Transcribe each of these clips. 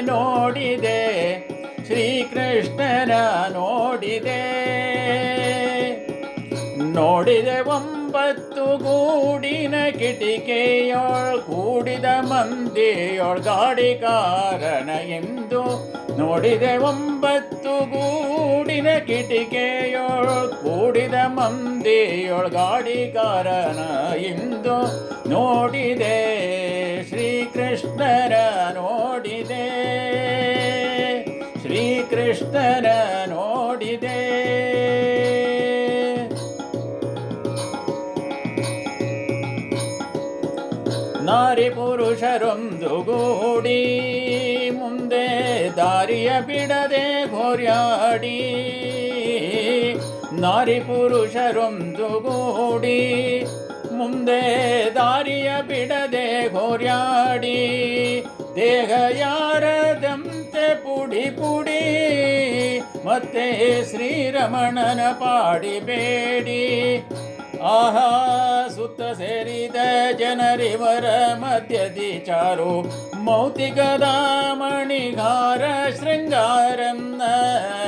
ನೋಡಿದೆ, ಶ್ರೀಕೃಷ್ಣನ ನೋಡಿದೆ. ನೋಡಿದೆ ಒಂಬತ್ತು ಗೂಡಿನ ಕಿಟಿಕೆಯೊಳ್ ಕೂಡಿದ ಮಂದಿಯೊಳ್ ಗಾಡಿಕಾರನ ಎಂದು. ನೋಡಿದೆ ಒಂಬತ್ತು ಗೂಡಿನ ಕಿಟಿಕೆಯೊಳ್ ಕೂಡಿದ ಮಂದಿಯೊಳ್ ಗಾಡಿಕಾರನ ಎಂದು. ನೋಡಿದೆ ಶ್ರೀಕೃಷ್ಣರ ನೋಡಿದೆ. ನಾರಿ ಪುರುಷರೊಂದು ಗೂಡಿ, ಮುಂದೆ ದಾರಿಯ ಬಿಡದೆ ಘೋರ್ಯಾಡಿ ನಾರಿ ಪುರುಷರೊಂದು ಗೂಡಿ, ಮುಂದೆ ದಾರಿಯ ಬಿಡದೆ ಘೋರ್ಯಾಡಿ ದೇಹ ಯಾರದಂತೆ ಮತ್ತೆ ಶ್ರೀರಮಣನ ಪಾಡಿಬೇಡಿ ಆಹಾ, ಸುತ್ತ ಸೇರಿದ ಜನರಿವರ ಮಧ್ಯದಿ ಚಾರು. ಮೌತಿಕದ ಮಣಿಗಾರ ಶೃಂಗಾರನ್ನ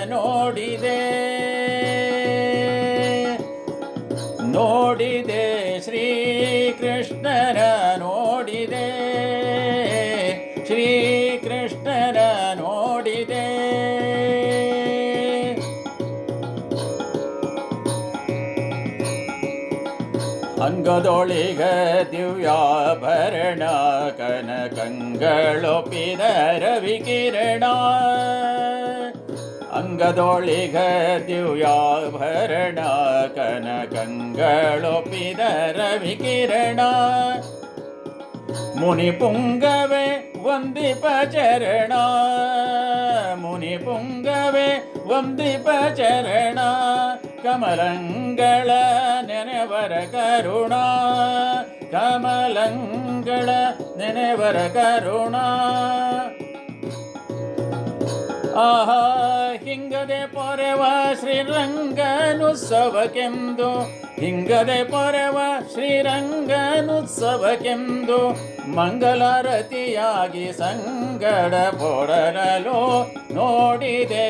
ನೋಡಿದೆ. ನೋಡಿದೆ ಶ್ರೀಕೃಷ್ಣನ ನೋಡಿದೆ. ಅಂಗದೊಳಿಗ ದಿವ್ಯಾಭರಣ ಕನಕಂಗಳೊಪ್ಪಿದ ರವಿಕಿರಣ ಅಂಗದೊಳಿಗ ದಿವ್ಯಾಭರಣ ಕನಕಂಗಳೊಪ್ಪಿದ ರವಿಕಿರಣ ಮುನಿ ಪುಂಗವೇ ವಂದಿಪ ಚರಣ ಮುನಿ ಪುಂಗವೇ ವಂದಿಪ ಚರಣ ಕಮಲಂಗಳ ನೆನೆವರ ಕರುಣ. ಕಮಲಂಗಳ ನೆನೆವರ ಕರುಣ. ಆಹಾ, ಹಿಂಗದೆ ಪೊರೆವ ಶ್ರೀರಂಗನುತ್ಸವಕ್ಕೆಂದು ಹಿಂಗದೆ ಪೊರೆವ ಶ್ರೀರಂಗನುತ್ಸವಕ್ಕೆಂದು ಮಂಗಲಾರತಿಯಾಗಿ ಸಂಗಡ ನೋಡಿದೆ ನೋಡಿದೆ.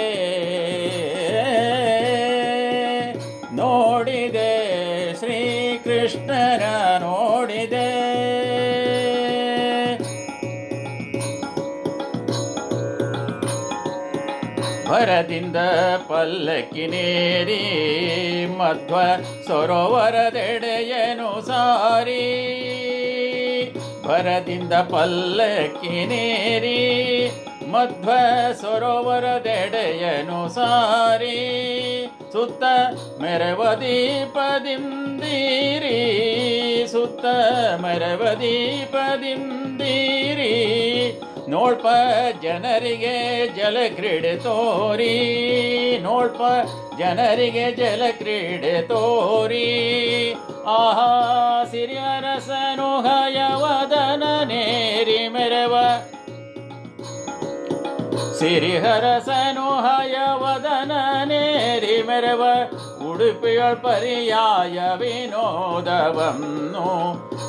ಶ್ರೀಕೃಷ್ಣನ ನೋಡಿದೆ. ಭರದಿಂದ ಪಲ್ಲಕ್ಕಿನೇರಿ ಮಧ್ವ ಸರೋವರದೆಡೆಯನು ಸಾರಿ? ಭರದಿಂದ ಪಲ್ಲಕ್ಕಿನೇರಿ ಮಧ್ವ ಸರೋವರದೆಡೆಯನು ಸಾರಿ, ಸುತ್ತ ಮೆರವ ದೀಪದಿಂದೀರಿ, ಸುತ್ತ ಮೆರವ ದೀಪದಿಂದೀರಿ, ನೋಡ್ಪ ಜನರಿಗೆ ಜಲ ಜಲಕ್ರೀಡೆ ತೋರಿ, ನೋಡ್ಪ ಜನರಿಗೆ ಜಲ ಜಲಕ್ರೀಡೆ ತೋರಿ. ಆಹಾ, ಸಿರಿಯರಸನು ಹಯವದನ ನೇರಿ ಮೆರವ ಸಿರಿಹರಸನು ಹಯವದನ ನೇರಿ ಮೆರವ ಉಡುಪಿಯೊಳ್ ಪರ್ಯಾಯ ವಿನೋದವನ್ನು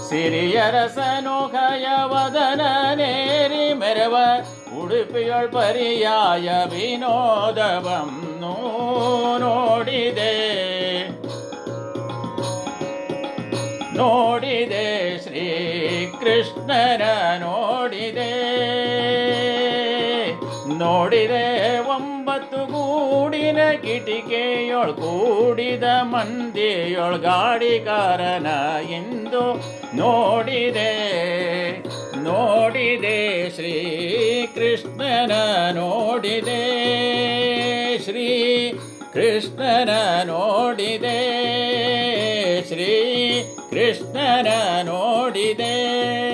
ಸಿರಿಯರಸನು ಹಯವದನ ನೇರಿ ಮೆರವ ಉಡುಪಿಯೊಳ್ ಪರ್ಯಾಯ ವಿನೋದವನ್ನು ನೋಡಿದೆ ನೋಡಿದೆ ಶ್ರೀ ಕೃಷ್ಣನ ನೋಡಿದೆ ನೋಡಿದೆ ಒಂಬತ್ತು ಗೂಡಿನ ಕಿಟಿಕೆಯೊಳ್ ಕೂಡಿದ ಮಂದಿಯೊಳ್ ಕಾರನ ಎಂದು ನೋಡಿದೆ. ನೋಡಿದೆ ಶ್ರೀ ಕೃಷ್ಣನ ನೋಡಿದೆ. ಶ್ರೀ ಕೃಷ್ಣನ ನೋಡಿದೆ. ಶ್ರೀ ಕೃಷ್ಣನ ನೋಡಿದೆ.